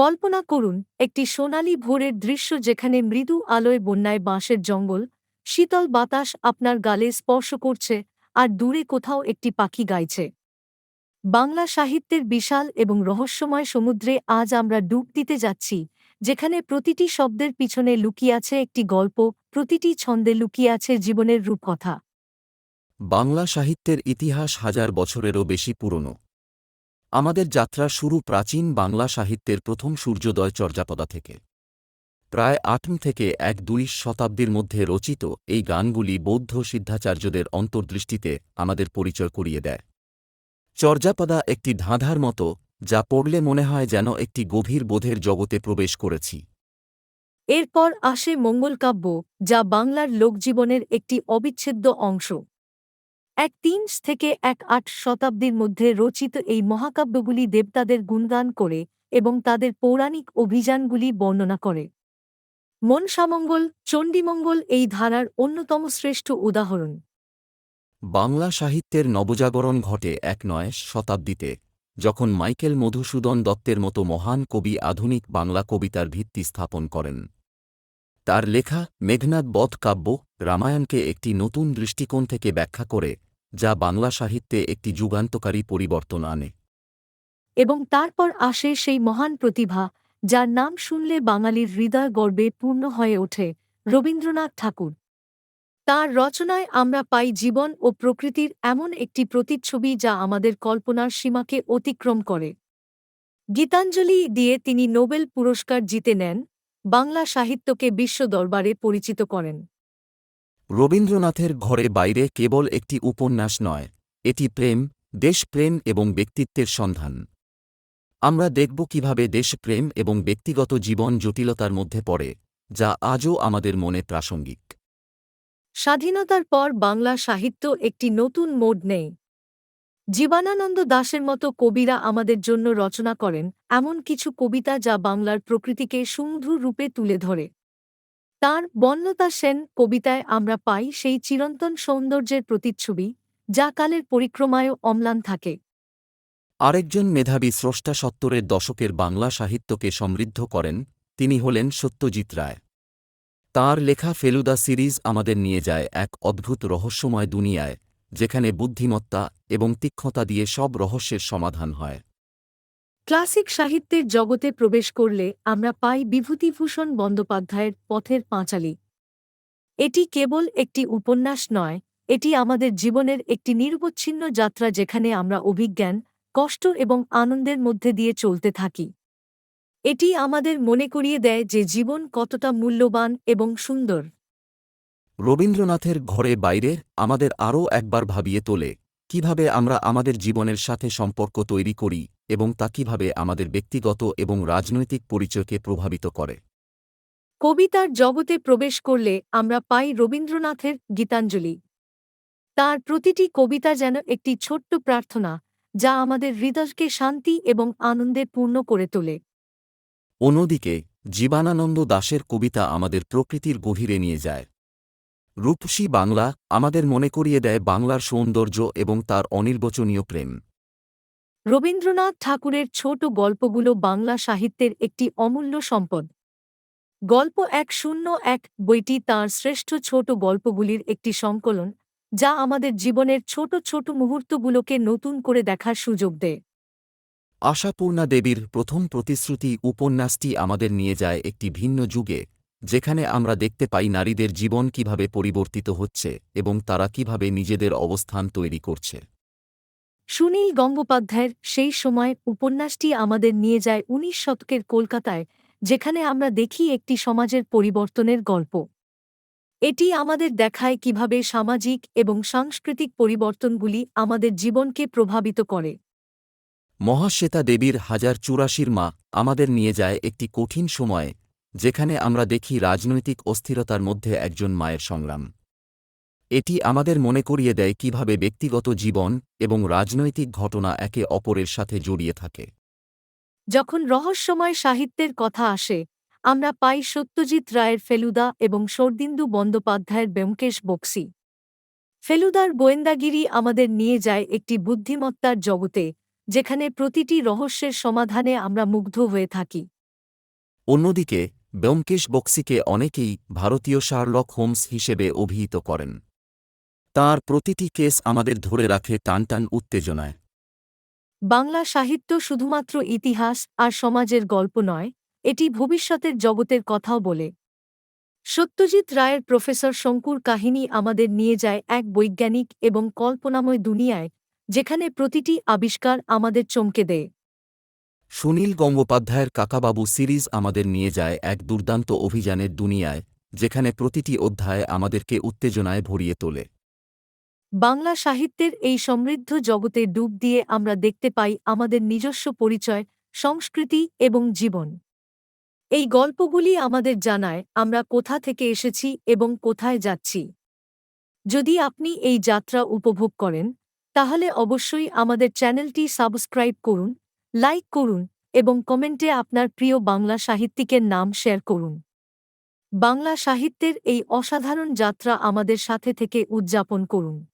কল্পনা করুন, একটি সোনালী ভোরের দৃশ্য যেখানে মৃদু আলোয় বন্যায় বাঁশের জঙ্গল, শীতল বাতাস আপনার গালে স্পর্শ করছে আর দূরে কোথাও একটি পাখি গাইছে। বাংলা সাহিত্যের বিশাল এবং রহস্যময় সমুদ্রে আজ আমরা ডুব দিতে যাচ্ছি, যেখানে প্রতিটি শব্দের পিছনে লুকিয়ে আছে একটি গল্প, প্রতিটি ছন্দে লুকিয়ে আছে জীবনের রূপকথা। বাংলা সাহিত্যের ইতিহাস হাজার বছরেরও বেশি পুরনো। আমাদের যাত্রা শুরু প্রাচীন বাংলা সাহিত্যের প্রথম সূর্যোদয় চর্যাপদা থেকে। প্রায় আটম থেকে এক দুই শতাব্দীর মধ্যে রচিত এই গানগুলি বৌদ্ধ সিদ্ধাচার্যদের অন্তর্দৃষ্টিতে আমাদের পরিচয় করিয়ে দেয়। চর্যাপদা একটি ধাঁধার মতো, যা পড়লে মনে হয় যেন একটি গভীর বোধের জগতে প্রবেশ করেছি। এরপর আসে মঙ্গলকাব্য যা বাংলার লোকজীবনের একটি অবিচ্ছেদ্য অংশ। এক তিন থেকে এক আট শতাব্দীর মধ্যে রচিত এই মহাকাব্যগুলি দেবতাদের গুণগান করে এবং তাদের পৌরাণিক অভিযানগুলি বর্ণনা করে। মনসামঙ্গল, চণ্ডীমঙ্গল এই ধারার অন্যতম শ্রেষ্ঠ উদাহরণ। বাংলা সাহিত্যের নবজাগরণ ঘটে এক নয় শতাব্দীতে, যখন মাইকেল মধুসূদন দত্তের মতো মহান কবি আধুনিক বাংলা কবিতার ভিত্তি স্থাপন করেন। তার লেখা মেঘনাদ বধ কাব্য রামায়ণকে একটি নতুন দৃষ্টিকোণ থেকে ব্যাখ্যা করে যা বাংলা সাহিত্যে একটি যুগান্তকারী পরিবর্তন আনে। এবং তারপর আসে সেই মহান প্রতিভা, যার নাম শুনলে বাঙালির হৃদয় গর্বে পূর্ণ হয়ে ওঠে, রবীন্দ্রনাথ ঠাকুর। তার রচনায় আমরা পাই জীবন ও প্রকৃতির এমন একটি প্রতিচ্ছবি যা আমাদের কল্পনার সীমাকে অতিক্রম করে। গীতাঞ্জলি দিয়ে তিনি নোবেল পুরস্কার জিতে নেন, বাংলা সাহিত্যকে বিশ্ব দরবারে পরিচিত করেন। রবীন্দ্রনাথের ঘরে বাইরে কেবল একটি উপন্যাস নয়, এটি প্রেম, দেশপ্রেম এবং ব্যক্তিত্বের সন্ধান। আমরা দেখব কীভাবে দেশপ্রেম এবং ব্যক্তিগত জীবন জটিলতার মধ্যে পড়ে, যা আজও আমাদের মনে প্রাসঙ্গিক। স্বাধীনতার পর বাংলা সাহিত্য একটি নতুন মোড় নেই। জীবানানন্দ দাশের মতো কবিরা আমাদের জন্য রচনা করেন এমন কিছু কবিতা যা বাংলার প্রকৃতিকে সুমধুর রূপে তুলে ধরে। তার বন্যতা সেন কবিতায় আমরা পাই সেই চিরন্তন সৌন্দর্যের প্রতিচ্ছবি, যা কালের পরিক্রমায়ও অম্লান থাকে। আরেকজন মেধাবী স্রষ্টা সত্তরের দশকের বাংলা সাহিত্যকে সমৃদ্ধ করেন, তিনি হলেন সত্যজিৎ রায়। তাঁর লেখা ফেলুদা সিরিজ আমাদের নিয়ে যায় এক অদ্ভুত রহস্যময় দুনিয়ায়, যেখানে বুদ্ধিমত্তা এবং তীক্ষ্ণতা দিয়ে সব রহস্যের সমাধান হয়। ক্লাসিক সাহিত্যের জগতে প্রবেশ করলে আমরা পাই বিভূতিভূষণ বন্দ্যোপাধ্যায়ের পথের পাঁচালী। এটি কেবল একটি উপন্যাস নয়, এটি আমাদের জীবনের একটি নিরবচ্ছিন্ন যাত্রা যেখানে আমরা অভিজ্ঞান, কষ্ট এবং আনন্দের মধ্যে দিয়ে চলতে থাকি। এটি আমাদের মনে করিয়ে দেয় যে জীবন কতটা মূল্যবান এবং সুন্দর। রবীন্দ্রনাথের ঘরে বাইরে আমাদের আরও একবার ভাবিয়ে তোলে। কীভাবে আমরা আমাদের জীবনের সাথে সম্পর্ক তৈরি করি এবং তা কীভাবে আমাদের ব্যক্তিগত এবং রাজনৈতিক পরিচয়কে প্রভাবিত করে? কবিতার জগতে প্রবেশ করলে আমরা পাই রবীন্দ্রনাথের গীতাঞ্জলি। তার প্রতিটি কবিতা যেন একটি ছোট্ট প্রার্থনা যা আমাদের হৃদয়কে শান্তি এবং আনন্দে পূর্ণ করে তোলে। অন্যদিকে জীবানানন্দ দাশের কবিতা আমাদের প্রকৃতির গভীরে নিয়ে যায়। রূপসী বাংলা আমাদের মনে করিয়ে দেয় বাংলার সৌন্দর্য এবং তার অনির্বচনীয় প্রেম। রবীন্দ্রনাথ ঠাকুরের ছোট গল্পগুলো বাংলা সাহিত্যের একটি অমূল্য সম্পদ। গল্প এক শূন্য এক বইটি তাঁর শ্রেষ্ঠ ছোট গল্পগুলির একটি সংকলন যা আমাদের জীবনের ছোট ছোট মুহূর্তগুলোকে নতুন করে দেখার সুযোগ দেয়। আশাপূর্ণা দেবীর প্রথম প্রতিশ্রুতি উপন্যাসটি আমাদের নিয়ে যায় একটি ভিন্ন যুগে। যেখানে আমরা দেখতে পাই নারীদের জীবন কীভাবে পরিবর্তিত হচ্ছে এবং তারা কীভাবে নিজেদের অবস্থান তৈরি করছে। সুনীল গঙ্গোপাধ্যায়ের সেই সময় উপন্যাসটি আমাদের নিয়ে যায় উনিশ শতকের কলকাতায় যেখানে আমরা দেখি একটি সমাজের পরিবর্তনের গল্প। এটি আমাদের দেখায় কীভাবে সামাজিক এবং সাংস্কৃতিক পরিবর্তনগুলি আমাদের জীবনকে প্রভাবিত করে। মহাশ্বেতা দেবীর হাজার চুরাশির মা আমাদের নিয়ে যায় একটি কঠিন সময়ে যেখানে আমরা দেখি রাজনৈতিক অস্থিরতার মধ্যে একজন মায়ের সংগ্রাম। এটি আমাদের মনে করিয়ে দেয় কীভাবে ব্যক্তিগত জীবন এবং রাজনৈতিক ঘটনা একে অপরের সাথে জড়িয়ে থাকে। যখন রহস্যময় সাহিত্যের কথা আসে আমরা পাই সত্যজিৎ রায়ের ফেলুদা এবং শর্দিন্দু বন্দ্যোপাধ্যায়ের ব্যোমকেশ বক্সি। ফেলুদার গোয়েন্দাগিরি আমাদের নিয়ে যায় একটি বুদ্ধিমত্তার জগতে যেখানে প্রতিটি রহস্যের সমাধানে আমরা মুগ্ধ হয়ে থাকি। অন্যদিকে ব্যোমকেশ বক্সিকে অনেকেই ভারতীয় শার্লক হোমস হিসেবে অভিহিত করেন। তার প্রতিটি কেস আমাদের ধরে রাখে টানটান উত্তেজনায়। বাংলা সাহিত্য শুধুমাত্র ইতিহাস আর সমাজের গল্প নয়, এটি ভবিষ্যতের জগতের কথাও বলে। সত্যজিৎ রায়ের প্রফেসর শঙ্কুর কাহিনী আমাদের নিয়ে যায় এক বৈজ্ঞানিক এবং কল্পনাময় দুনিয়ায়, যেখানে প্রতিটি আবিষ্কার আমাদের চমকে দেয়। সুনীল গঙ্গোপাধ্যায়ের কাকাবাবু সিরিজ আমাদের নিয়ে যায় এক দুর্দান্ত অভিযানের দুনিয়ায়, যেখানে প্রতিটি অধ্যায় আমাদেরকে উত্তেজনায় ভরিয়ে তোলে। বাংলা সাহিত্যের এই সমৃদ্ধ জগতে ডুব দিয়ে আমরা দেখতে পাই আমাদের নিজস্ব পরিচয়, সংস্কৃতি এবং জীবন। এই গল্পগুলি আমাদের জানায় আমরা কোথা থেকে এসেছি এবং কোথায় যাচ্ছি। যদি আপনি এই যাত্রা উপভোগ করেন, তাহলে অবশ্যই আমাদের চ্যানেলটি সাবস্ক্রাইব করুন লাইক করুন এবং কমেন্টে আপনার প্রিয় বাংলা সাহিত্যিকের নাম শেয়ার করুন। বাংলা সাহিত্যের এই অসাধারণ যাত্রা আমাদের সাথে থেকে উদযাপন করুন।